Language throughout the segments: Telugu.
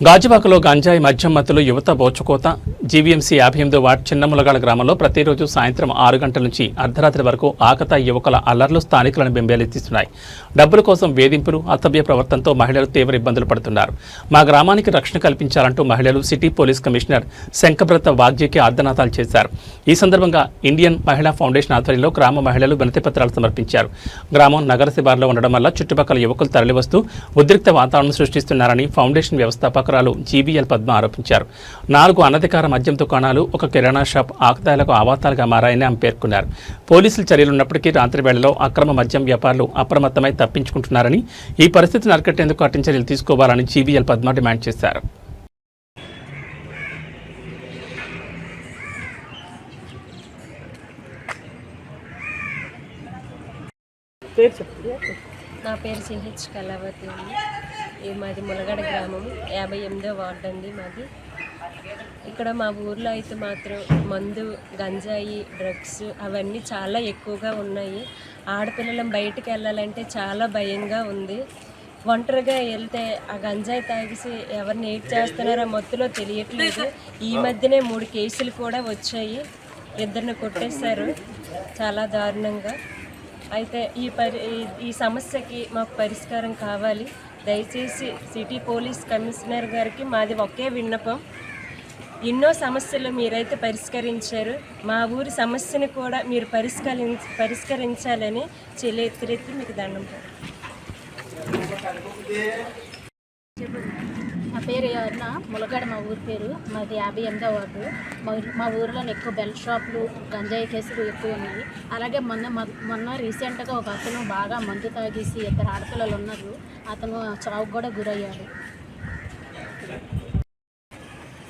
గాజువాకలో గంజాయి మద్యం మత్తులు యువత బోచుకోత జీవీఎంసీ యాభై ఎనిమిదో వార్డ్ చిన్నములగాడ గ్రామంలో ప్రతిరోజు సాయంత్రం ఆరు గంటల నుంచి అర్ధరాత్రి వరకు ఆకతా యువకుల అల్లర్లు స్థానికులను బెంబేలెత్తిస్తున్నాయి. డబ్బుల కోసం వేధింపులు అసభ్య ప్రవర్తనతో మహిళలు తీవ్ర ఇబ్బందులు పడుతున్నారు. మా గ్రామానికి రక్షణ కల్పించాలంటూ మహిళలు సిటీ పోలీస్ కమిషనర్ శంఖబ్రత వాగ్జీకి ఆర్దనాతాలు చేశారు. ఈ సందర్భంగా ఇండియన్ మహిళా ఫౌండేషన్ ఆధ్వర్యంలో గ్రామ మహిళలు వినతి పత్రాలు సమర్పించారు. గ్రామం నగర శివార్లో ఉండడం వల్ల చుట్టుపక్కల యువకులు తరలివస్తూ ఉద్రిక్త వాతావరణం సృష్టిస్తున్నారని ఫౌండేషన్ వ్యవస్థాపకురాలు జీవీఎల్ పద్మ ఆరోపించారు. నాలుగు అనధికార మద్యం దుకాణాలు ఒక కిరాణా షాప్ ఆకతాయిలకు ఆవాతాలుగా మారాయని ఆమె పేర్కొన్నారు. పోలీసులు చర్యలున్నప్పటికీ రాత్రి వేళలో అక్రమ మద్యం వ్యాపారులు అప్రమత్తమై తప్పించుకుంటున్నారని ఈ పరిస్థితిని అరికట్టేందుకు కఠిన చర్యలు తీసుకోవాలని జీవీఎల్ పద్మ డిమాండ్ చేశారు. నా పేరు సిహెచ్ కళావతి అండి. ఇది మాది ములగడ గ్రామం. యాభై ఎనిమిదో వార్డు అండి మాది. ఇక్కడ మా ఊర్లో అయితే మాత్రం మందు గంజాయి డ్రగ్స్ అవన్నీ చాలా ఎక్కువగా ఉన్నాయి. ఆడపిల్లలం బయటికి వెళ్ళాలంటే చాలా భయంగా ఉంది. ఒంటరిగా వెళ్తే ఆ గంజాయి తాగిసి ఎవరిని ఏడ్ చేస్తున్నారో మత్తులో తెలియట్లేదు. ఈ మధ్యనే మూడు కేసులు కూడా వచ్చాయి. ఇద్దరిని కొట్టేశారు. చాలా దారుణంగా. అయితే ఈ పరి ఈ- సమస్యకి మాకు పరిష్కారం కావాలి. దయచేసి సిటీ పోలీస్ కమిషనర్ గారికి మాది ఒకే విన్నపం. ఎన్నో సమస్యలు మీరైతే పరిష్కరించారు. మా ఊరి సమస్యను కూడా మీరు పరిష్కరి పరిష్కరించాలని చెల్లెత్తిరెత్తి మీకు దండం. పేరు ఎవరన్నా ములగడ మా ఊరి పేరు. మాది యాభై ఎనిమిదో వార్డు. మా ఊరు- మా ఊరిలో ఎక్కువ బెల్ షాపులు గంజాయి కేసులు ఎక్కువ ఉన్నాయి. అలాగే మొన్న మొన్న రీసెంట్గా ఒక అతను బాగా మందు తాగేసి ఇద్దరు ఆడపిల్లలు ఉన్నారు. అతను చావుకు కూడా గురయ్యాడు.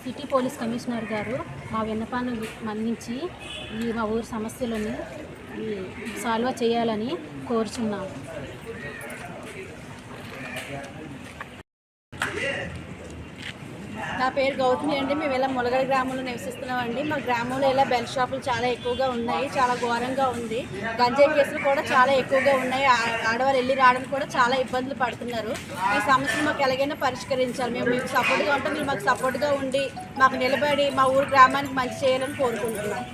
సిటీ పోలీస్ కమిషనర్ గారు మా విన్నపాన్ని మన్నించి ఈ మా ఊరి సమస్యలను సాల్వ్ చేయాలని కోరుచున్నాము నా పేరు గౌతమి అండి. మేము ఇలా ములగడ గ్రామంలో నివసిస్తున్నామండి. మా గ్రామంలో ఇలా బెల్ షాపులు చాలా ఎక్కువగా ఉన్నాయి. చాలా ఘోరంగా ఉంది. గంజాయి కేసులు కూడా చాలా ఎక్కువగా ఉన్నాయి. ఆ- ఆడవాళ్ళు వెళ్ళి రావడానికి కూడా చాలా ఇబ్బందులు పడుతున్నారు. ఈ సమస్యను మాకు ఎలాగైనా పరిష్కరించాలి. మేము మీకు సపోర్ట్గా ఉంటే. మీరు మాకు సపోర్ట్గా ఉండి మాకు నిలబడి మా ఊరు గ్రామానికి మంచి చేయాలని కోరుకుంటున్నాం.